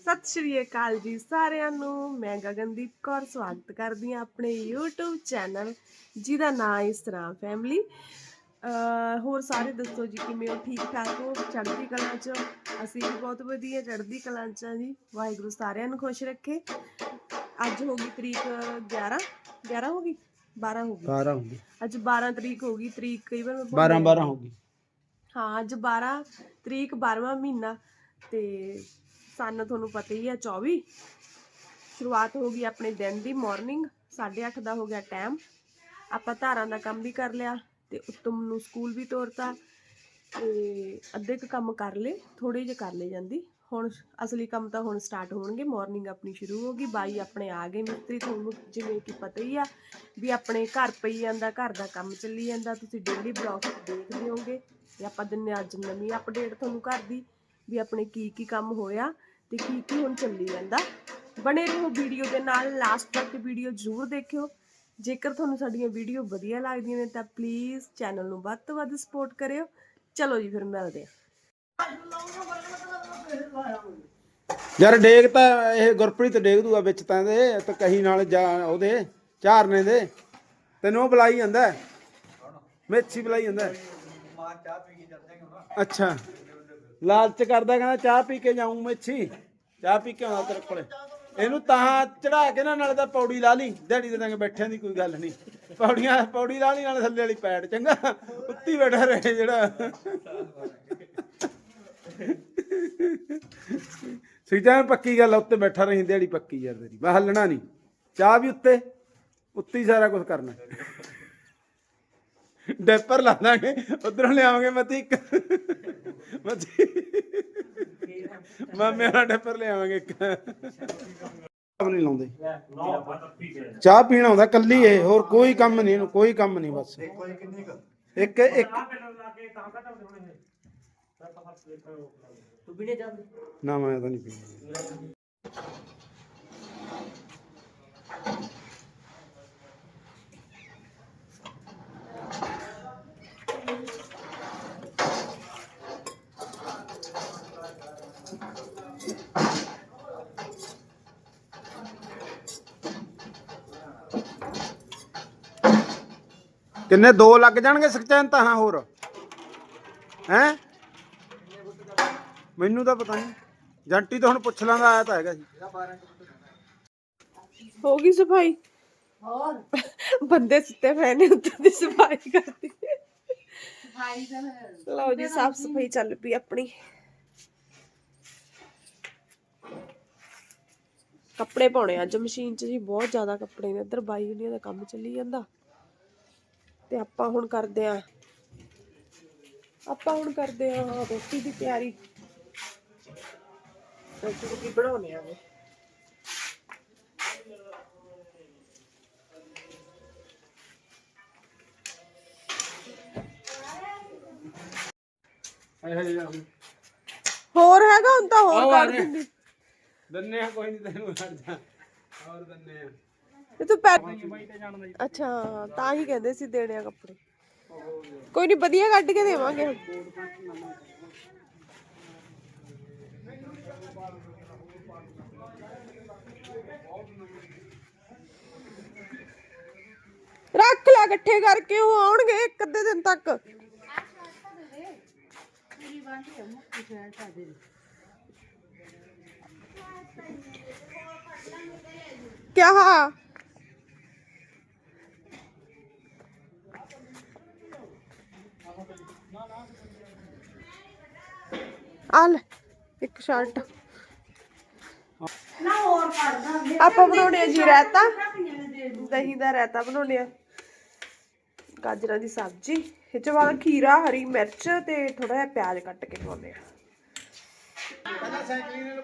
ਸਤਿ ਸ਼੍ਰੀ ਅਕਾਲ ਜੀ ਸਾਰਿਆਂ ਨੂੰ। ਮੈਂ ਗਗਨਦੀਪ ਕੌਰ ਸਵਾਗਤ ਕਰਦੀ ਹਾਂ ਆਪਣੇ YouTube ਚੈਨਲ ਜਿਹਦਾ ਨਾਮ ਹੈ ਇਸਰਾ ਫੈਮਿਲੀ ਹੋਰ ਸਾਰੇ ਦੱਸੋ ਜੀ ਕਿਵੇਂ ਹੋ? ਠੀਕ ਠਾਕ ਹੋ? ਚੜ੍ਹਦੀ ਕਲਾ ਚ? ਅਸੀਂ ਵੀ ਬਹੁਤ ਵਧੀਆ ਚੜ੍ਹਦੀ ਕਲਾ ਚ ਹਾਂ ਜੀ। ਵਾਹਿਗੁਰੂ ਸਾਰਿਆਂ ਨੂੰ ਖੁਸ਼ ਰੱਖੇ। ਅੱਜ ਹੋ ਗਈ ਤਰੀਕ 11 11 ਹੋ ਗਈ? 12 ਹੋ ਗਈ। 12 ਹੋ ਗਈ। ਅੱਜ 12 ਤਰੀਕ ਹੋ ਗਈ। ਤਰੀਕ ਕਈ ਵਾਰ ਮੈਂ ਭੁੱਲ 12 ਜਾਂਦੀ 12 ਹੋ ਗਈ। ਹਾਂ ਅੱਜ 12 ਤਰੀਕ 12ਵਾਂ ਮਹੀਨਾ ਤੇ ਸਨ, ਤੁਹਾਨੂੰ ਪਤਾ ਹੀ ਆ 24 ਸ਼ੁਰੂਆਤ ਹੋ ਗਈ ਆਪਣੇ ਦਿਨ ਦੀ ਮਾਰਨਿੰਗ 8:30 ਦਾ ਹੋ ਗਿਆ ਟਾਈਮ ਆਪਾਂ ਧਾਰਾਂ ਦਾ ਕੰਮ ਵੀ ਕਰ ਲਿਆ ਤੇ ਉਤਮ ਨੂੰ ਸਕੂਲ ਵੀ ਤੋਰਤਾ ਤੇ ਅੱਧੇ ਕੁ ਕੰਮ ਕਰ ਲਏ ਥੋੜੇ ਜਿਹੇ ਕਰ ਲਏ ਜਾਂਦੀ। ਹੁਣ ਅਸਲੀ ਕੰਮ ਤਾਂ ਹੁਣ ਸਟਾਰਟ ਹੋਣਗੇ ਮਾਰਨਿੰਗ ਆਪਣੀ ਸ਼ੁਰੂ ਹੋ ਗਈ, ਬਾਈ ਆਪਣੇ ਆ ਗਏ ਮਿਸਤਰੀ, ਤੁਹਾਨੂੰ ਜਿਵੇਂ ਕਿ ਪਤਾ ਹੀ ਆ ਵੀ ਆਪਣੇ ਘਰ ਪਈ ਜਾਂਦਾ ਘਰ ਦਾ ਕੰਮ ਚੱਲੀ ਜਾਂਦਾ, ਤੁਸੀਂ ਡੇਲੀ ਬਲੌਗ ਦੇਖਦੇ ਹੋਗੇ ਤੇ ਆਪਾਂ ਦਿੰਨੇ ਅੱਜ ਨਵੀਂ ਅਪਡੇਟ ਤੁਹਾਨੂੰ ਘਰ ਦੀ, ਵੀ ਆਪਣੇ ਕੀ ਕੀ ਕੰਮ ਹੋਇਆ। ਤੇ ਕੀ ਕੀ ਹੁਣ ਚੱਲੀ ਜਾਂਦਾ। ਬਣੇ ਰਹੋ ਵੀਡੀਓ ਦੇ ਨਾਲ ਲਾਸਟ ਤੱਕ ਵੀਡੀਓ ਜ਼ਰੂਰ ਦੇਖਿਓ। ਜੇਕਰ ਤੁਹਾਨੂੰ ਸਾਡੀਆਂ ਵੀਡੀਓ ਵਧੀਆ ਲੱਗਦੀਆਂ ਨੇ ਤਾਂ ਪਲੀਜ਼ ਚੈਨਲ ਨੂੰ ਵੱਧ ਤੋਂ ਵੱਧ ਸਪੋਰਟ ਕਰਿਓ। ਚਲੋ ਜੀ ਫਿਰ ਮਿਲਦੇ ਹਾਂ। ਯਾਰ ਡੇਗ ਤਾਂ ਇਹ ਗੁਰਪ੍ਰੀਤ ਡੇਗ ਦੂਆ ਵਿੱਚ ਤਾਂ ਦੇ ਤੇ ਕਹੀ ਨਾਲ ਜਾ ਉਹਦੇ ਝਾਰਨੇ ਦੇ। ਤੈਨੂੰ ਉਹ ਬੁਲਾਈ ਜਾਂਦਾ। ਮੇਥੀ ਬੁਲਾਈ ਜਾਂਦਾ ਹੈ। ਅੱਛਾ। ਲਾਲਚ ਕਰਦਾ, ਕਹਿੰਦਾ ਚਾਹ ਪੀ ਕੇ ਜਾਊਂ ਮੇਥੀ ਚਾਹ ਪੀ ਕੇ ਆਉਂਦਾ ਤੇਰੇ ਕੋਲੇ। ਇਹਨੂੰ ਤਾਂ ਚੜਾ ਕੇ ਨਾ, ਨਾਲੇ ਤਾਂ ਪੌੜੀ ਲਾ ਲਈ। ਦਿਹਾੜੀ ਦੇ ਦਾਂਗੇ ਬੈਠਿਆਂ ਦੀ ਕੋਈ ਗੱਲ ਨਹੀਂ। ਪੌੜੀਆਂ, ਪੌੜੀ ਲਾ ਲਈ, ਨਾਲੇ ਥੱਲੇ ਵਾਲੀ ਪੈੜ ਚੰਗਾ। ਉੱਤੀ ਬੈਠਾ ਰਹੇ ਜਿਹੜਾ। ਸਿੱਧਾ ਪੱਕੀ ਗੱਲ ਉੱਤੇ ਬੈਠਾ ਰਹੀ, ਦਿਹਾੜੀ ਪੱਕੀ ਯਾਰ ਤੇਰੀ। ਮੈਂ ਹੱਲਣਾ ਨਹੀਂ। ਚਾਹ ਵੀ ਉੱਤੇ, ਉੱਤੀ ਸਾਰਾ ਕੁਝ ਕਰਨਾ। ਡੈਪਰ ਲਾ ਦਾਂਗੇ ਉਧਰੋਂ ਲਿਆਵਾਂਗੇ ਮਤੀ ਇੱਕ। ਮਤੀ। ਮਾਮੇ ਵਾਲਾ ਡੈਪਰ ਲਿਆਵਾਂਗੇ ਇੱਕ। ਆਪ ਨਹੀਂ ਲਾਉਂਦੇ। ਚਾਹ ਪੀਣਾ ਆਉਂਦਾ ਕੱਲੀ ਇਹ ਹੋਰ ਕੋਈ ਕੰਮ ਨਹੀਂ ਇਹਨੂੰ ਕੋਈ ਕੰਮ ਨਹੀਂ ਬਸ। ਇੱਕ ਇੱਕ ਨਾ ਮੈਂ ਤਾਂ ਨਹੀਂ ਪੀਂਦਾ। ਕਿੰਨੇ? ਦੋ ਲੱਗ ਜਾਣਗੇ ਸਕਚੈਨ ਤਾਂ ਹਾਂ ਹੋਰ। ਹੈ? ਮੈਨੂੰ ਤਾਂ ਪਤਾ ਨਹੀਂ। ਜੰਟੀ ਤਾਂ ਹੁਣ ਪੁੱਛ ਲਾਂਦਾ ਆਇਆ ਤਾਂ ਹੈਗਾ ਸੀ। ਹੋ ਗਈ ਸਫ਼ਾਈ? ਹੋਰ। ਬੰਦੇ ਸੁੱਤੇ ਪਏ ਨੇ ਉੱਤੇ ਦੀ ਸਫ਼ਾਈ ਕਰਦੀ ਲਓ ਜੀ ਸਾਫ਼ ਸਫ਼ਾਈ ਚੱਲ ਪਈ ਆਪਣੀ। ਕੱਪੜੇ ਪਾਉਣੇ ਅੱਜ ਮਸ਼ੀਨ 'ਚ ਜੀ ਬਹੁਤ ਜ਼ਿਆਦਾ ਕੱਪੜੇ ਨੇ। ਇੱਧਰ ਬਾਈ ਹੁਣੀਆਂ ਦਾ ਕੰਮ ਚੱਲੀ ਜਾਂਦਾ। ਤੇ ਆਪਾਂ ਹੁਣ ਕਰਦੇ ਆ। ਆਪਾਂ ਹੁਣ ਕਰਦੇ ਆ ਰੋਟੀ ਦੀ ਤਿਆਰੀ। ਰੋਟੀ ਕੀ ਬਣਾਉਣੇ ਆ ਵੇ? ਹੋਰ ਹੈਗਾ ਹੁਣ ਤਾਂ ਹੋਰ ਕਰ ਦਿੰਦੀ। ਦੰਨੇ ਕੋਈ ਨਹੀਂ ਤੈਨੂੰ ਜਾ ਹੋਰ ਦੰਨੇ ਇਹ ਤੂੰ ਪੈ ਅੱਛਾ ਤਾਂ ਹੀ ਕਹਿੰਦੇ ਸੀ ਦੇਣੇ ਆ ਕੱਪੜੇ। ਕੋਈ ਨਹੀਂ ਵਧੀਆ ਕੱਢ ਕੇ ਦੇਵਾਂਗੇ। ਰੱਖ ਲੈ ਇਕੱਠੇ ਕਰਕੇ ਉਹ ਆਉਣਗੇ ਇੱਕ ਅੱਧੇ ਦਿਨ ਤੱਕ। ਕਿਆ? ਆ ਲੈ ਇੱਕ ਸ਼ਰਟ। ਆਪਾਂ ਬਣਾਉਣੇ ਆ ਜੀ ਰਾਇਤਾ। ਦਹੀਂ ਦਾ ਰਾਇਤਾ ਬਣਾਉਣੇ ਆ। ਗਾਜਰਾਂ ਦੀ ਸਬਜ਼ੀ ਇਹ ਚ ਵਾਲਾ ਖੀਰਾ ਹਰੀ ਮਿਰਚ ਤੇ ਥੋੜਾ ਜਿਹਾ ਪਿਆਜ਼ ਕੱਟ ਕੇ ਪਾਉਂਦੇ ਆ। ਪਹਿਲਾਂ ਸਾਈਕਲਿੰਗ ਹੀ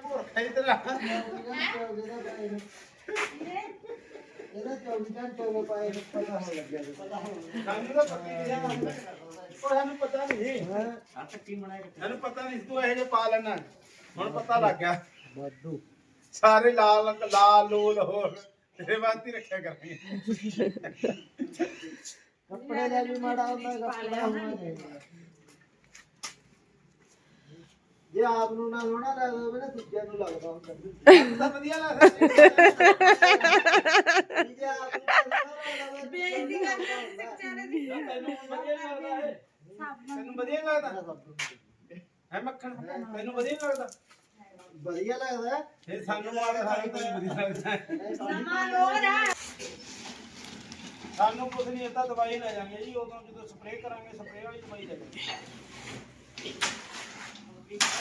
ਸਾਨੂੰ ਤਾਂ ਪੱਕੀ ਸਾਨੂੰ ਪਤਾ ਨਹੀਂ। ਸਾਨੂੰ ਪਤਾ ਨਹੀਂ ਤੂੰ ਇਹ ਜੇ ਪਾ ਲੈਣਾ ਹੁਣ ਪਤਾ ਲੱਗ ਗਿਆ। ਵਾਧੂ ਸਾਰੇ ਲਾਲ ਲਾਲ ਲੋਲ ਹੋਰ। ਤੇਰੇ ਵਾਸਤੇ ਹੀ ਰੱਖਿਆ ਕਰਾਂਗੇ ਕੱਪੜੇ ਦਾ ਵੀ ਮਾੜਾ ਹੁੰਦਾ ਕੱਪੜਾ ਹੋਣਾ ਚਾਹੀਦਾ ਜੇ ਆਪ ਨੂੰ ਨਾ ਸੋਹਣਾ ਲੱਗਦਾ ਹੋਵੇ ਨਾ ਦੂਜਿਆਂ ਨੂੰ ਲੱਗਦਾ ਹੁੰਦਾ। ਤਾਂ ਵਧੀਆ ਲੱਗਦਾ। ਜੇ ਆਪ ਨੂੰ ਨਾ ਸੋਹਣਾ ਲੱਗਦਾ ਬੇਇੱਜ਼ਤੀ ਤੈਨੂੰ ਵਧੀਆ ਲੱਗਦਾ ਹੈ ਤੈਨੂੰ ਵਧੀਆ ਲੱਗਦਾ ਹੈ ਮੱਖਣ ਤੈਨੂੰ ਵਧੀਆ ਲੱਗਦਾ ਵਧੀਆ ਲੱਗਦਾ ਇਹ ਸਾਨੂੰ ਮਾੜਾ ਸਾਨੂੰ ਤਾਂ ਵਧੀਆ ਲੱਗਦਾ ਹੈ। ਸਾਨੂੰ ਕੁਝ ਨਹੀਂ ਇਹ ਦਵਾਈ ਲੈ ਜਾਾਂਗੇ ਜੀ ਉਦੋਂ ਜਦੋਂ ਸਪਰੇਅ ਕਰਾਂਗੇ ਸਪਰੇਅ ਵਾਲੀ ਦਵਾਈ ਲੈ ਜਾਾਂਗੇ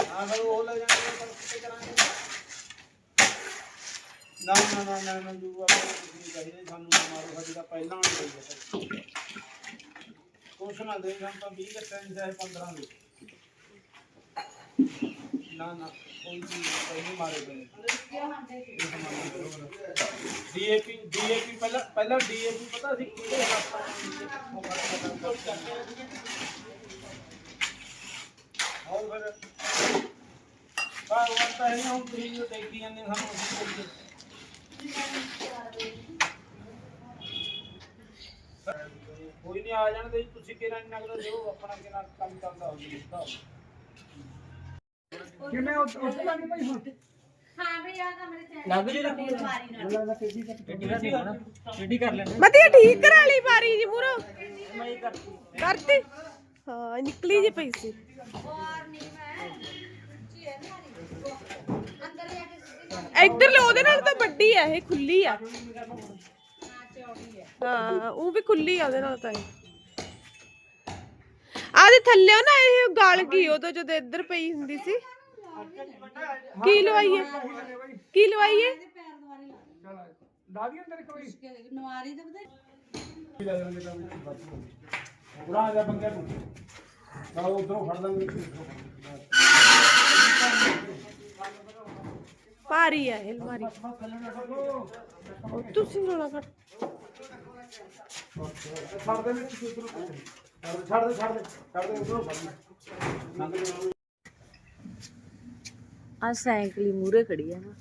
ਹਾਂ ਫਿਰ ਉਹ ਲੈ ਜਾਾਂਗੇ ਪਰ ਸਪਰੇਅ ਕਰਾਂਗੇ ਨਾ ਨਾ ਨਾ ਨਾ ਨਾ ਜੂ ਆਪਾਂ ਨੂੰ ਕੁਛ ਨਹੀਂ ਚਾਹੀਦਾ ਜੀ, ਸਾਨੂੰ ਨਾ ਮਾਰੋ ਸਾਡੀ ਤਾਂ ਪਹਿਲਾਂ ਵਾਲੀ ਹੋਈ ਹੈ ਕੁਛ ਨਾ ਦੇ ਸਾਨੂੰ ਤਾਂ 20 ਕੱਟਾਂ ਦੀ ਚਾਹੇ 15 ਦੇ ਨਾ ਨਾ ਕੋਈ ਚੀਜ਼ ਨਹੀਂ ਮਾਰੇ ਪਏ। ਡੀਏਪੀ ਡੀਏਪੀ ਪਹਿਲਾਂ ਪਹਿਲਾਂ ਡੀਏਪੀ ਪਤਾ ਸੀ ਕਿਹਦੇ ਹੱਥਾਂ ਹੋਰ ਫਿਰ ਬਾਹਰ ਵਰਤਾ ਹੈ ਹੁਣ ਤੁਸੀਂ ਜੋ ਦੇਖੀ ਜਾਂਦੇ ਸਾਨੂੰ ਅਸੀਂ ਕਰੀਏ। ਕੋਈ ਨਹੀਂ ਆ ਜਾਣ ਦੇ ਜੀ, ਤੁਸੀਂ ਨਹੀਂ ਆਪਣਾ ਕੰਮ ਹੋ ਜੀ? ਲੱਗ ਵਧੀਆ ਠੀਕ ਕਰਾ ਲਈ ਬਾਰੀ ਜੀ ਕਰਤੀ। ਹਾਂ ਨਿਕਲੀ ਜੀ ਪਈ ਸੀ। ਇੱਧਰ ਲੈ ਉਹਦੇ ਨਾਲ ਤਾਂ ਵੱਡੀ ਆ, ਇਹ ਖੁੱਲੀ ਆ। ਹਾਂ, ਉਹ ਵੀ ਖੁੱਲੀ ਆ, ਉਹਦੇ ਨਾਲ ਤਾਂ ਇਹ। ਆਦੇ ਥੱਲੇ ਨਾ ਇਹ ਗਲ ਗਈ, ਉਦੋਂ ਜਦੋਂ ਇੱਧਰ ਪਈ ਹੁੰਦੀ ਸੀ। ਕੀ ਲਵਾਈਏ? ਕੀ ਲਵਾਈਏ? ਉਰਾ ਜਾ ਬੰਦੇ ਨੂੰ ਤਾਂ ਉਧਰੋਂ ਫੜ ਲਾਂਗੇ ਭਾਰੀ ਆ ਇਹ ਅਲਮਾਰੀ ਉਹ ਤੁਸੀਂ ਰੋਲਾ ਕਰ ਛੱਡ ਦੇ ਵਿੱਚ ਉਧਰੋਂ ਛੱਡ ਦੇ ਛੱਡ ਦੇ ਛੱਡ ਦੇ ਉਧਰੋਂ ਫੜ ਲਈ ਲੰਘ ਜਾ ਆ ਸਾਈਕਲ ਹੀ ਮੂਰੇ ਖੜੀ ਹੈ ਨਾ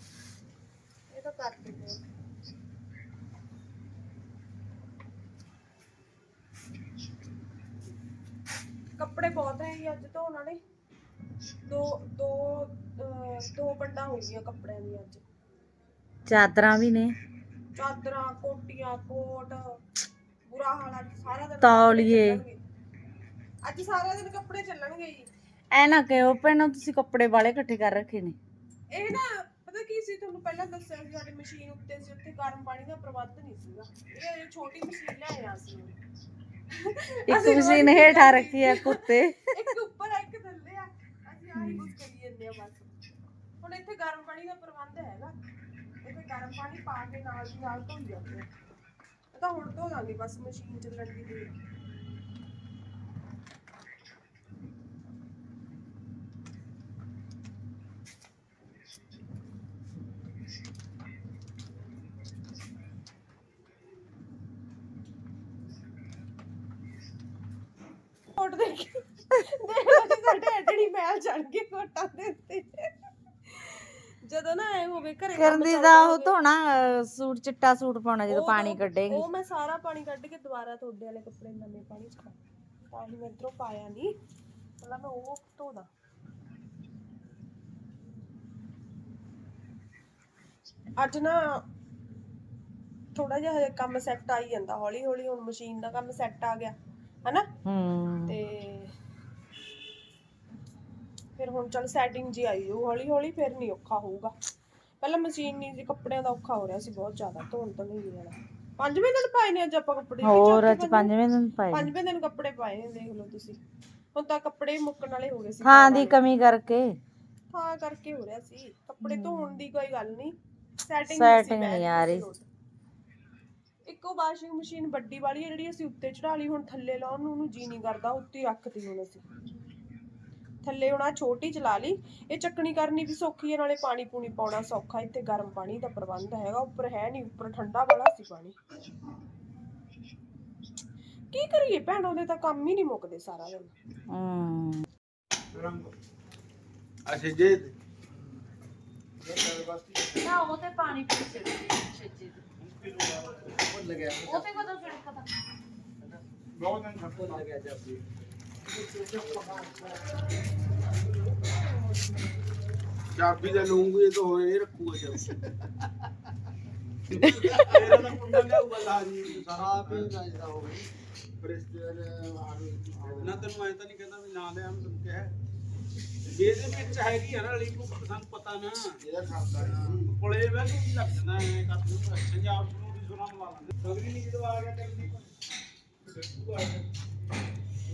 ਕੱਪੜੇ ਬਹੁਤ ਹੈ ਜੀ ਅੱਜ ਧੋਣ ਵਾਲੇ ਦੋ ਦੋ ਅਹ, ਦੋ ਪੰਡਾ ਹੋ ਗਈਆਂ ਕੱਪੜਿਆਂ ਦੀ ਅੱਜ। ਚਾਦਰਾਂ ਵੀ ਨੇ। ਚਾਦਰਾਂ ਕੋਟੀਆਂ ਕੋਟ ਬੁਰਾ ਹਾਲ ਅੱਜ ਸਾਰਾ ਦਿਨ ਤੌਲੀਏ। ਕੱਪੜੇ ਚੱਲਣਗੇ। ਅੱਜ ਸਾਰਾ ਦਿਨ ਕੱਪੜੇ ਚੱਲਣਗੇ ਜੀ। ਐ ਨਾ ਕਿਉ ਭੈਣੋ ਤੁਸੀਂ ਕੱਪੜੇ ਵਾਲੇ ਇਕੱਠੇ ਕਰ ਰੱਖੇ ਨੇ। ਇਹ ਨਾ ਪਤਾ ਕੀ ਸੀ ਤੁਹਾਨੂੰ ਪਹਿਲਾਂ ਦੱਸਿਆ ਸੀ ਸਾਡੀ ਮਸ਼ੀਨ ਉੱਤੇ ਸੀ ਉੱਤੇ ਗਰਮ ਪਾਣੀ ਦਾ ਪ੍ਰਬੰਧ ਨਹੀਂ ਸੀਗਾ। ਇਹ ਛੋਟੀ ਮਸ਼ੀਨ ਲੈ ਆਇਆ ਸੀ। ਇੱਕ ਮਸ਼ੀਨ ਹੇਠਾਂ ਰੱਖੀ ਆ ਕੁੱਤੇ ਇੱਕ ਉੱਪਰ ਆ, ਇੱਕ ਥੱਲੇ ਆ। ਅਸੀਂ ਕੁਝ ਕਰੀ ਜਾਂਦੇ ਆ ਬਸ। ਹੁਣ ਇੱਥੇ ਗਰਮ ਪਾਣੀ ਦਾ ਪ੍ਰਬੰਧ ਹੈਗਾ। ਇੱਥੇ ਗਰਮ ਪਾਣੀ ਪਾ ਕੇ ਨਾਲ ਦੀ ਨਾਲ ਧੋਈ ਜਾਂਦੇ ਆ। ਇਹ ਤਾਂ ਹੁਣ ਧੋ ਦਾਂਗੇ ਬਸ, ਮਸ਼ੀਨ ਚੱਲਣ ਦੀ ਦੇਰ ਆ। ਕੋਟ ਦੇ ਕੇ ਦੇਖ ਲਓ ਜੀ ਸਾਡੇ ਐਡੜੀ ਮੈਲ ਚੜ ਕੇ ਕੋਟਾਂ ਦੇ ਉੱਤੇ ਜਦੋਂ ਨਾ ਕੰਮ ਦੀ ਉਹ ਧੋਣਾ ਅਹ, ਸੂਟ ਚਿੱਟਾ ਸੂਟ ਪਾਉਣਾ ਜਦੋਂ ਉਹ ਪਾਣੀ ਤਾਂ- ਕੱਢੇਗੀ। ਉਹ ਮੈਂ ਸਾਰਾ ਪਾਣੀ ਕੱਢ ਕੇ ਦੁਬਾਰਾ ਤੁਹਾਡੇ ਵਾਲੇ ਕੱਪੜੇ ਨਵੇਂ ਪਾਣੀ ਚ ਪਾ ਤਾਂ ਹੀ ਮੈਂ ਇਧਰੋਂ ਪਾਇਆ ਨਹੀਂ ਪਹਿਲਾਂ ਮੈਂ ਉਹ ਧੋਦਾ। ਅੱਜ ਨਾ ਥੋੜਾ ਜਿਹਾ ਹਜੇ ਕੰਮ ਸੈੱਟ ਆਈ ਜਾਂਦਾ। ਹੌਲੀ ਹੌਲੀ ਹੁਣ ਮਸ਼ੀਨ ਦਾ ਕੰਮ ਸੈੱਟ ਆ ਗਿਆ ਹਨਾ? ਹੂੰ। ਤੇ ਫਿਰ ਹੁਣ ਚੱਲ ਸੈਟਿੰਗ ਜੀ ਆਈ ਉਹ ਹੌਲੀ ਹੌਲੀ ਫਿਰ ਨਹੀਂ ਔਖਾ ਹੋਊਗਾ। ਪਹਿਲਾਂ ਮਸ਼ੀਨ ਨਹੀਂ ਸੀ ਕੱਪੜਿਆਂ ਦਾ ਔਖਾ ਹੋ ਰਿਹਾ ਸੀ ਬਹੁਤ ਜ਼ਿਆਦਾ ਧੋਣ ਤਾਂ ਨਹੀਂ ਜਾਣਾ ਪੰਜਵੇਂ ਦਿਨ ਪਾਏ ਨੇ ਅੱਜ ਆਪਾਂ ਕੱਪੜੇ ਹੋਰ ਅੱਜ? ਪੰਜਵੇਂ ਦਿਨ ਪਾਏ। ਪੰਜਵੇਂ ਦਿਨ ਕੱਪੜੇ ਪਾਏ ਨੇ ਦੇਖ ਲਓ ਤੁਸੀਂ। ਹੁਣ ਤਾਂ ਕੱਪੜੇ ਮੁੱਕਣ ਵਾਲੇ ਹੋ ਗਏ ਸੀ। ਥਾਂ ਦੀ ਕਮੀ ਕਰਕੇ। ਥਾਂ ਕਰਕੇ ਹੋ ਰਿਹਾ ਸੀ। ਕੱਪੜੇ ਧੋਣ ਦੀ ਕੋਈ ਗੱਲ ਨਹੀਂ। ਸੈਟਿੰਗ Setting ਨਹੀਂ ਆ ਰਹੀ। ਇੱਕੋ ਵਾਸ਼ਿੰਗ ਮਸ਼ੀਨ ਵੱਡੀ ਵਾਲੀ ਹੈ ਜਿਹੜੀ ਅਸੀਂ ਉੱਤੇ ਚੜਾ ਲਈ ਹੁਣ ਥੱਲੇ ਲਾਉਣ ਨੂੰ ਉਹਨੂੰ ਜੀ ਨਹੀਂ ਕਰਦਾ ਉੱਤੇ ਹੀ ਰੱਖਤੀ ਹੁਣ ਅਸੀਂ। ਥੱਲੇ ਹੁਣ ਆਹ ਛੋਟੀ ਚਲਾ ਲਈ। ਇਹ ਚੱਕਣੀ ਕਰਨੀ ਵੀ ਸੌਖੀ ਹੈ ਨਾਲੇ ਪਾਣੀ ਪੂਣੀ ਪਾਉਣਾ ਸੌਖਾ ਇੱਥੇ ਗਰਮ ਪਾਣੀ ਦਾ ਪ੍ਰਬੰਧ ਹੈਗਾ ਉੱਪਰ ਹੈ ਨਹੀਂ ਉੱਪਰ ਠੰਡਾ ਵਾਲਾ ਸੀ ਪਾਣੀ। ਕੀ ਕਰੀਏ ਭੈਣ ਉਹਦੇ ਤਾਂ ਕੰਮ ਹੀ ਨਹੀਂ ਮੁੱਕਦੇ ਸਾਰਾ ਦਿਨ। ਹੂੰ ਅੱਛਾ ਜੇ ਨਾ ਉਹ ਤੇ ਪਾਣੀ ਪੀ ਛੱਡੇ ਭੁੱਲ ਗਿਆ ਉਹ ਤੇ ਕਦੋਂ ਛੜਕਦਾ ਬਹੁਤ ਦਿਨ ਛੱਡ ਭੁੱਲ ਗਿਆ ਜੀ ਚਾਬੀ ਦਾ ਲੂੰਗੀ ਇਹ ਤਾਂ ਹੋਏ ਨਹੀਂ ਰੱਖੂਗਾ ਚਾਬੀ। ਤੇਰਾ ਤਾਂ ਕੁੰਡਾ ਲਿਆਊਗਾ ਲਾਜੀ ਸਾਰਾ ਆਪ ਹੀ ਰਾਜਦਾ ਹੋਵੇ। ਰਿਸ਼ਤੇਦਾਰ ਨਾ ਤੈਨੂੰ ਐ ਤਾਂ ਨਹੀਂ ਕਹਿੰਦਾ ਵੀ ਨਾ ਲਿਆ ਮੈਂ ਤੈਨੂੰ ਕਿਹਾ। ਜੇ ਇਹਦੇ ਵਿੱਚ ਹੈਗੀ ਆ ਨਾ ਲੀਪੂ ਸਾਨੂੰ ਪਤਾ ਨਾ। ਇਹਦਾ ਖਾਤਾ ਕੋਲੇ ਵੇ ਕੀ ਲੱਗ ਜਾਂਦਾ ਐ ਕਰ ਦੂੰ ਪੰਜਾਬ ਨੂੰ ਵੀ ਸੁਣਾ ਮਲਾ ਲਾਂਦੇ ਸਗਰੀ ਨਹੀਂ ਜਦੋਂ ਆ ਗਿਆ ਟੈਕਨੀਕ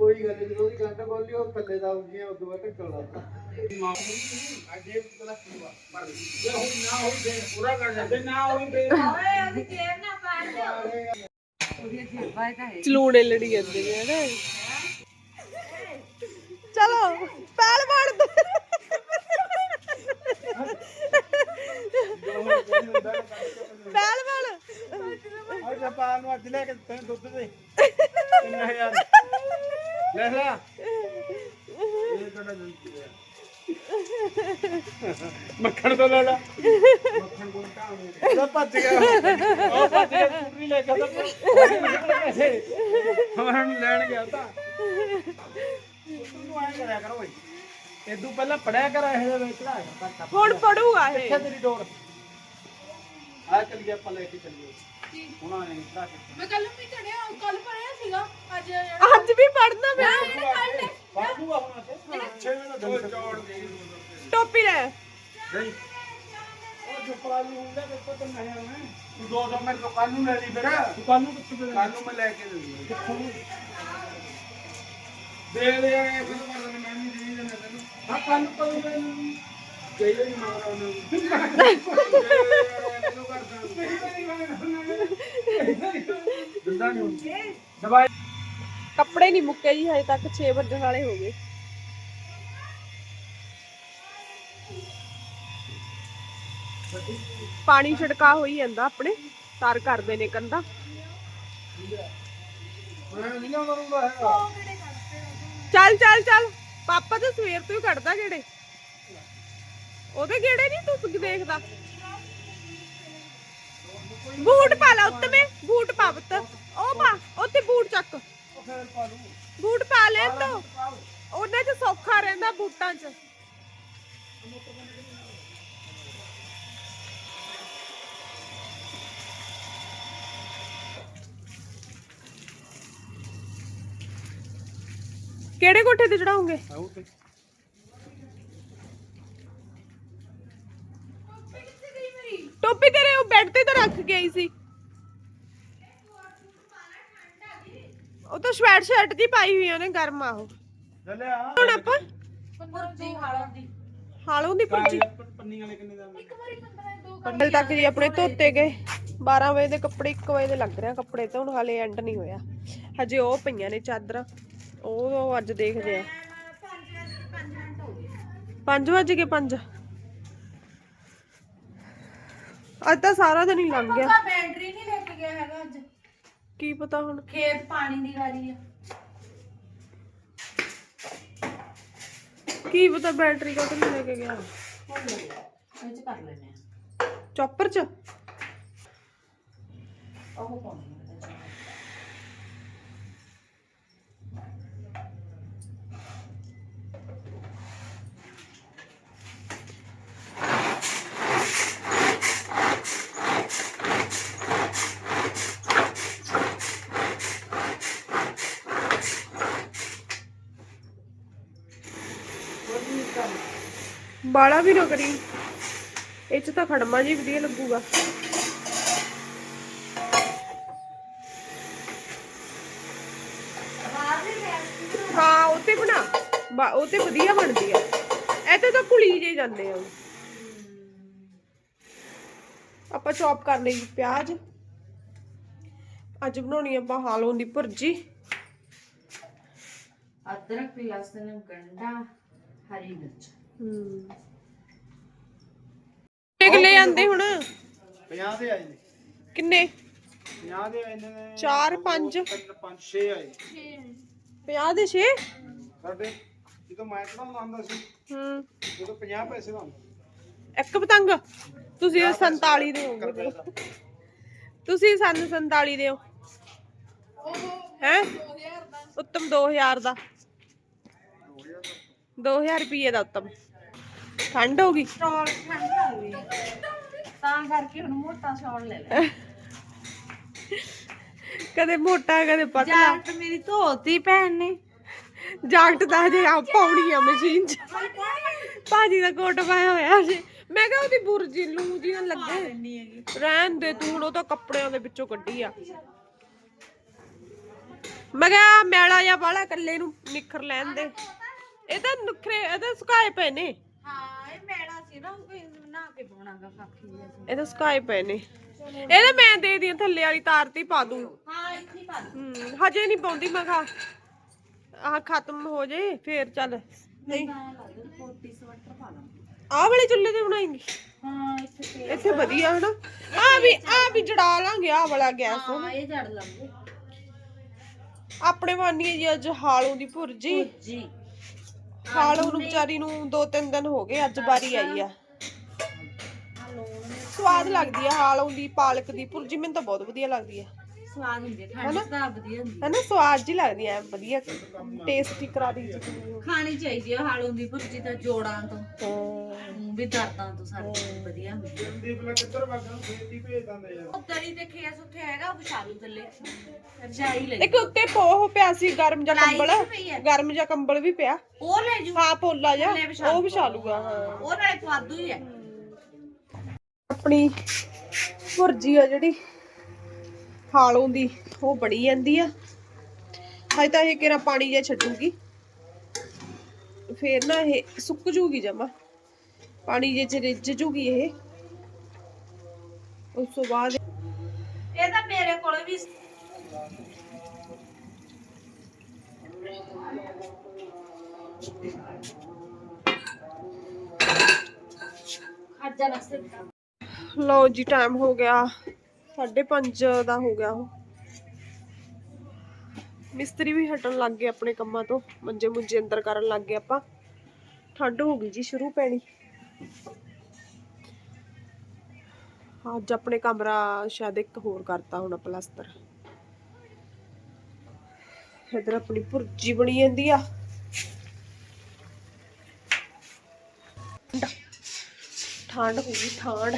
ਕੋਈ ਗੱਲ ਨਹੀਂ ਉਹਦੀ ਗੱਡ ਬੋਲੀ ਉਹ ਥੱਲੇ ਦਾ ਹੋ ਗਿਆ ਉਦੋਂ ਬਾਅਦ ਢੱਕਣ ਲੱਗਾ ਅਜੇ ਕਲਾ ਪੂਰਾ ਪਰ ਜੇ ਹੁਣ ਨਾ ਹੋਈ ਦੇ ਪੂਰਾ ਕਰ ਜਾਂਦੇ ਨਾ ਹੋਈ ਦੇ ਓਏ ਉਹਦੀ ਜੇਬ ਨਾ ਪਾੜ ਦਿਓ ਉਹਦੀ ਜੇਬਾਂ ਤਾਂ ਹੈ ਚਲੂੜੇ ਲੜੀ ਜਾਂਦੇ ਨੇ ਹਨਾ? ਚਲੋ ਪੈਲ ਮਾਰ ਦੋ। ਪੈਲ ਮਾਰ ਆ ਜਪਾਨ ਨੂੰ ਅੱਜ ਲੈ ਕੇ ਤੈਨੂੰ ਦੁੱਧ ਦੇ। 3000 ਲੈ ਲੈ। ਇਹ ਤੁਹਾਡਾ ਜੰਤੀ ਹੈ ਮੱਖਣ ਤੋਂ ਲੈ ਲੈ। ਮੱਖਣ ਕੋਲ ਟਾਉਂ ਉਹਦਾ ਭੱਜ ਗਿਆ। ਉਹ ਭੱਜ ਗਿਆ ਸਕੂਟਰੀ ਲੈ ਕੇ ਲੈਣ ਗਿਆ ਤਾਂ। ਤੂੰ ਆਇਆ ਕਰਿਆ ਕਰ ਓਏ। ਇਦੋਂ ਪਹਿਲਾਂ ਪੜਿਆ ਕਰ ਇਹ ਦੇ ਵਿੱਚ ਹੁਣ ਪੜੂਗਾ ਇਹ। ਕਿੱਥੇ ਤੇਰੀ ਡੋਰ ਆ ਚੱਲੀਏ ਆਪਾਂ ਲੈ ਕੇ ਚੱਲੀਏ। ਆਏ ਚੜਾ ਕੇ ਮੈਂ ਕੱਲ ਵੀ ਚੜਿਆ ਕੱਲ ਪੜਿਆ ਸੀਗਾ ਅੱਜ ਅੱਜ ਵੀ ਪੜਨਾ ਮੈਂ। ਬਾਬੂ ਆਪਣਾ ਤੇ 6 ਵਜੇ ਦਾ ਦਿਨ ਚੌੜ ਦੇ ਟੋਪੀ ਲੈ। ਨਹੀਂ। ਉਹ ਜੋ ਪਾਲੂ ਹੁੰਦਾ ਤੇ ਪਤਾ ਨਹੀਂ ਆਉਣਾ। ਤੂੰ ਦੋ ਦੋ ਮੇਰੇ ਤੋਂ ਕੱਲ ਨੂੰ ਲੈ ਲਈ ਫਿਰ। ਕੱਲ ਨੂੰ ਕਿੱਥੇ ਕੱਲ ਨੂੰ ਮੈਂ ਲੈ ਕੇ ਦੇ ਦੂੰਗਾ। ਦੇ ਦੇ ਯਾਰ ਫਿਰ ਕਰ ਦੇਣਾ ਮੈਂ ਨਹੀਂ ਦੇ ਦੇਣਾ ਤੈਨੂੰ ਹਾਂ ਕੱਲ ਨੂੰ ਕਦੋਂ ਦੇ ਕਈ ਵਾਰੀ ਮੰਗਦਾ ਉਹਨੂੰ ਮੈਨੂੰ ਕਰਦਾ ਦਿੰਦਾ ਨਹੀਂ ਦਵਾਈ ਕੱਪੜੇ ਨਹੀਂ ਮੁੱਕੇ ਜੀ, ਹਜੇ ਤੱਕ 6 ਵਜਣ ਵਾਲੇ ਹੋ ਗਏ। ਪਾਣੀ ਛਿੜਕਾ ਹੋਈ ਜਾਂਦਾ ਆਪਣੇ, ਤਰ ਕਰਦੇ ਨੇ ਕੰਦਾ ਮੈਂ ਚੱਲ ਚੱਲ ਚੱਲ, ਪਾਪਾ ਤਾਂ ਸਵੇਰ ਤੋਂ ਹੀ ਕੱਢਦਾ ਗੇੜੇ। ਉਹਦੇ ਗੇੜੇ ਨਹੀਂ ਤੂੰ ਦੇਖਦਾ? ਬੂਟ ਪਾ ਲਾ ਉੱਤੇ ਬੂਟ ਪਾ ਪੁੱਤ। ਉਹ ਪਾ ਉੱਤੇ ਬੂਟ ਚੱਕ। ਬੂਟ ਪਾ ਲੈ ਤੋ ਉਹਨਾਂ 'ਚ ਸੌਖਾ ਰਹਿੰਦਾ ਬੂਟਾਂ 'ਚ। ਕਿਹੜੇ ਕੋਠੇ ਤੇ ਚੜਾਉਂਗੇ ਆਉ ਤੇ ਟੋਪੀ ਤੇਰੇ ਉਹ ਬੈੱਡ ਤੇ ਤਾਂ ਰੱਖ ਕੇ ਆਈ ਸੀ। ਉਹ ਤਾਂ ਸਵੈਟ ਸ਼ਰਟ ਦੀ ਪਾਈ ਹੋਈ ਆ ਉਹਨੇ ਗਰਮ ਆ ਉਹ। ਚੱਲਿਆ ਹੁਣ ਆਪਾਂ ਪੁਰਜੀ ਹਾਲਾਂ ਦੀ। ਹਾਲੋਂ ਦੀ ਪੁਰਜੀ ਪੰਨੀ ਵਾਲੇ ਕਿੰਨੇ ਦਾ ਇੱਕ ਵਾਰੀ 15 ਦੋ ਹਲੇ ਤੱਕ ਜੀ ਆਪਣੇ ਧੋਤੇ ਗਏ। 12 ਵਜੇ ਦੇ ਕੱਪੜੇ 1 ਵਜੇ ਦੇ ਲੱਗ ਰਿਹਾ ਕੱਪੜੇ ਤਾਂ ਹੁਣ ਹਾਲੇ ਐਂਡ ਨਹੀਂ ਹੋਇਆ। ਹਜੇ ਉਹ ਪਈਆਂ ਨੇ ਚਾਦਰਾਂ। ਉਹ ਅੱਜ ਦੇਖਦੇ ਆ। 5 ਵਜੇ ਕੇ 5 ਅੱਜ ਤਾਂ ਸਾਰਾ ਦਿਨ ਹੀ ਲੰਘ ਗਿਆ। ਬੈਟਰੀ ਨਹੀਂ ਲੈ ਕੇ ਗਿਆ ਹੈਗਾ ਅੱਜ। ਕੀ ਪਤਾ ਹੁਣ? ਖੇਤ ਪਾਣੀ ਦੀ ਵਾਰੀ ਆ। ਕੀ ਪਤਾ ਬੈਟਰੀ ਕਦੋਂ ਨਹੀਂ ਲੈ ਕੇ ਗਿਆ। ਇਹ ਚ ਕਰ ਲੈਨੇ ਆ। ਚੌਪਰ ਚ? ਉਹ ਪਾਉਣੀ ਆ। ਬਾਲਾ ਵੀ ਨਾ ਕਰੀ ਇਹ ਚ ਤਾਂ ਖੜਮਾ ਜੀ ਵਧੀਆ ਲੱਗੂਗਾ। ਹਾਂ ਉਹ ਤੇ ਬਣਾ। ਬਾ- ਉਹ ਤੇ ਵਧੀਆ ਬਣਦੀ ਆ। ਇਹ ਤੇ ਤਾਂ ਕੁਲੀ ਜੇ ਜਾਂਦੇ ਆ। ਆਪਾਂ ਚੌਪ ਕਰ ਲਈ ਪਿਆਜ਼। ਅੱਜ ਬਣਾਉਣੀ ਆਪਾਂ ਹਾਲੋਂ ਦੀ ਭੁਰਜੀ। ਅਦਰਕ ਲਸਣ ਗੰਡਾ ਹਰੀ ਮਿਰਚ। ਕਿੰਨੇ ਆਂਦੇ ਹੁਣ? 50 ਦੇ ਆਏ ਨੇ। ਕਿੰਨੇ? 50 ਦੇ ਆਏ ਨੇ। 4 5 3 5 6 ਆਏ। 50 ਦੇ 6 ਸਾਡੇ ਜਦੋਂ ਮੈਂ ਚੜਾਉਂਦਾ ਹੁੰਦਾ ਸੀ ਹੂੰ। ਉਦੋਂ 50 ਪੈਸੇ ਦਾ ਹੁੰਦਾ ਇੱਕ ਪਤੰਗ ਤੁਸੀਂ 47 ਦੇ ਹੋਗੇ ਤੁਸੀਂ ਸਾਨੂੰ 47 ਦਿਓ। ਹੈ? ਉੱਤਮ 2000 ਦਾ। 2000 ਰੁਪਏ ਦਾ ਉੱਤਮ। ਠੰਡ ਹੋ ਗਈ। ਸ਼ਾਲ ਠੰਡ ਹੋ ਗਈ। ਤਾਂ ਕਰਕੇ ਹੁਣ ਮੋਟਾ ਸ਼ਾਲ ਲੈ ਲੈ ਕਦੇ ਮੋਟਾ ਕਦੇ ਪਤਲਾ। ਜੈਕਟ ਮੇਰੀ ਧੋਤੀ ਭੈਣ ਨੇ। ਜਾਕਟ ਤਾਂ ਹਜੇ ਆ ਪਾਉਣੀ ਆ ਮਸ਼ੀਨ 'ਚ। ਭਾਜੀ ਦਾ ਕੋਟ ਪਾਇਆ ਹੋਇਆ ਸੀ। ਮੈਂ ਕਿਹਾ ਉਹਦੀ ਬੁਰਜੀ ਲੂ ਜੀ ਨਾ ਲੱਗੇ। ਰਹਿਣ ਦੇ ਤੂੰ ਹੁਣ ਉਹ ਤਾਂ ਕੱਪੜਿਆਂ ਦੇ ਵਿੱਚੋਂ ਕੱਢੀ ਆ। ਮੈਂ ਕਿਹਾ ਮੈਲਾ ਜਾਂ ਵਾਲਾ ਕੱਲੇ ਨੂੰ ਨਿਖਰ ਲੈਣ ਦੇ। ਇਹ ਤਾਂ ਨੁਖਰੇ ਇਹ ਤਾਂ ਸੁਕਾਏ ਪਏ ਨੇ। ਹਾਂ ਇਹ ਮੈਲਾ ਸੀ ਨਾ ਕੋਈ ਨਾ ਕੇ ਪਾਉਣਾਗਾ ਕਾਖੀ ਜਿਹਾ ਸੀ। ਇਹ ਤਾਂ ਸੁਕਾਏ ਪਏ ਨੇ। ਇਹ ਤਾਂ ਮੈਂ ਦੇ ਦੀ ਥੱਲੇ ਵਾਲੀ ਤਾਰ ਤੇ ਹੀ ਪਾ ਦੂੰ। ਹਾਂ ਇੱਥੇ ਹੀ ਪਾ ਦੇ। ਹੂੰ ਹਜੇ ਨਹੀਂ ਪਾਉਂਦੀ ਮੈਂ ਕਿਹਾ ਆਹ ਖਤਮ ਹੋ ਜੇ ਫੇਰ ਚੱਲ। ਨਹੀਂ। ਮੈਂ ਲਾ ਦੇ ਕੋਟੀ ਸਵੈਟਰ ਪਾ ਲਾਂ ਆਹ ਵਾਲੇ ਚੁੱਲ੍ਹੇ ਤੇ ਬਣਾਏਂਗੀ? ਹਾਂ ਇੱਥੇ ਤੇ ਇੱਥੇ ਵਧੀਆ ਹਨਾ? ਆ ਵੀ ਆ ਵੀ ਜੜਾ ਲਾਂਗੇ ਆ ਵਾਲਾ ਗੈਸ। ਹਾਂ ਇਹ ਜੜ ਲਾਂਗੇ। ਆਪਣੇ ਵਾਨੀ ਜੀ ਅੱਜ ਹਾਲੋਂ ਦੀ ਭੁਰਜੀ। ਜੀ ਹਾਲੋਂ ਨੂੰ ਵਿਚਾਰੀ ਨੂੰ ਦੋ ਤਿੰਨ ਦਿਨ ਹੋ ਗਏ ਅੱਜ ਵਾਰੀ ਆਈ ਆ। ਸਵਾਦ ਲੱਗਦੀ ਆ ਹਾਲੋਂ ਦੀ ਪਾਲਕ ਦੀ ਭੁਰਜੀ ਮੈਨੂੰ ਤਾਂ ਬਹੁਤ ਵਧੀਆ ਲੱਗਦੀ ਆ। ਸਵਾਦ ਹੁੰਦੀ ਹੈ ਠੰਡ ਚ ਤਾਂ ਵਧੀਆ ਹੁੰਦੀ ਹੈ। ਹਨਾ ਸਵਾਦ ਜੀ ਲੱਗਦੀ ਆ ਵਧੀਆ ਟੇਸਟੀ ਕਰਾਰੀ ਜੀ ਖਾਣੀ ਚਾਹੀਦੀ ਹੈ ਹਾਲੋਂ ਦੀ ਭੁਰਜੀ ਤਾਂ ਜੋੜਾਂ ਤੋਂ ਵੀ ਦਰਦਾਂ ਤੋਂ ਸਾਡੀ ਵਧੀਆ ਹੁੰਦੀ ਹੈ ਦੀਪ ਲੈ ਕਿੱਧਰ ਵਗਣ ਖੇਤੀ ਭੇਜ ਦਿੰਦੇ ਯਾਰ ਉਧਰ ਤੇ ਖੇਸ ਉੱਥੇ ਹੈਗਾ ਵਿਸ਼ਾਲੂ ਥੱਲੇ। ਰਜਾਈ ਲੈ ਇੱਕ ਉੱਤੇ ਪੋਹ ਪਿਆ ਸੀ ਗਰਮ ਜਿਹਾ ਲਾਈ ਕੰਬਲ। ਗਰਮ ਜਿਹਾ ਕੰਬਲ ਵੀ ਪਿਆ। ਉਹ ਲੈ ਜੂ। ਹਾਂ ਪੋਲਾ ਵਿਛਾ ਉਹ ਵਿਛਾ ਲੂਗਾ ਹਾਂ। ਉਹ ਨਾਲੇ ਫਾਦੂ ਹੀ ਹੈ ਆਪਣੀ ਭੁਰਜੀ ਆ ਜਿਹੜੀ। ਹਾਲੋਂ ਦੀ ਉਹ ਬਣੀ ਜਾਂਦੀ ਆ। ਹਜੇ ਤਾਂ ਇਹ ਕਿਹੜਾ ਪਾਣੀ ਜਿਹਾ ਛੱਡੂਗੀ। ਫੇਰ ਨਾ ਇਹ ਸੁੱਕ ਜੂਗੀ ਜਮਾ। ਪਾਣੀ ਜੇ ਚ ਰਿੱਝ ਜੂਗੀ ਇਹ। ਉਸ ਤੋਂ ਬਾਅਦ ਇਹ ਤਾਂ ਮੇਰੇ ਕੋਲ ਵੀ ਲਓ ਜੀ ਟਾਈਮ ਹੋ ਗਿਆ। 5:30 ਦਾ ਹੋ ਗਿਆ ਉਹ। ਮਿਸਤਰੀ ਵੀ ਹਟਣ ਲੱਗ ਗਏ ਆਪਣੇ ਕੰਮਾਂ ਤੋਂ। ਮੰਜੇ ਮੁੰਜੇ ਅੰਦਰ ਕਰਨ ਲੱਗ ਗਏ ਆਪਾਂ। ਠੰਡ ਹੋ ਗਈ ਜੀ, ਸ਼ੁਰੂ ਪੈਣੀ। ਅੱਜ ਆਪਣੇ ਕਮਰਾ ਸ਼ਾਇਦ ਇੱਕ ਹੋਰ ਕਰਤਾ ਹੁਣ ਪਲਸਤਰ ਇਧਰ ਆਪਣੀ ਭੁਰਜੀ ਬਣੀ ਜਾਂਦੀ ਆ। ਠੰਡ। ਹੋ ਗਈ ਠੰਡ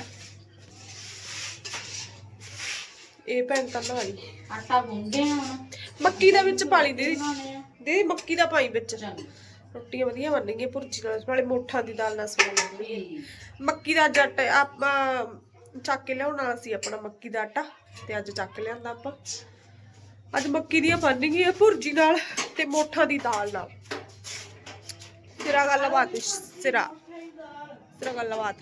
ਇਹ ਭੈਣ ਤਾਂ ਨਾ ਆਈ ਆਟਾ ਗੁੰਨਦੇ ਆ। ਹੁਣ ਮੱਕੀ ਦਾ ਵਿੱਚ ਪਾਲੀ ਦੇ। ਬਣਾਉਣੇ ਆ। ਦੇ ਮੱਕੀ ਦਾ ਪਾਈ ਵਿੱਚ। ਰੋਟੀਆਂ ਵਧੀਆ ਬਣਨਗੀਆਂ ਭੁਰਜੀ ਨਾਲ ਨਾਲੇ ਮੋਠਾਂ ਦੀ ਦਾਲ ਨਾਲ ਸਵਾਦ ਲੱਗਦੀ ਮੱਕੀ ਦਾ ਜੱਟ ਆਪਾਂ ਚੱਕ ਕੇ ਲਿਆਉਣ ਸੀ ਆਪਣਾ ਮੱਕੀ ਦਾ ਆਟਾ ਤੇ ਅੱਜ ਚੱਕ ਲਿਆਂਦਾ ਆਪਾਂ। ਅੱਜ ਮੱਕੀ ਦੀਆਂ ਬਣਨਗੀਆਂ ਭੁਰਜੀ ਨਾਲ ਤੇ ਮੋਠਾਂ ਦੀ ਦਾਲ ਨਾਲ। ਸਿਰਾ ਗੱਲਬਾਤ ਸਿਰਾ। ਸਿਰਾ ਗੱਲਬਾਤ।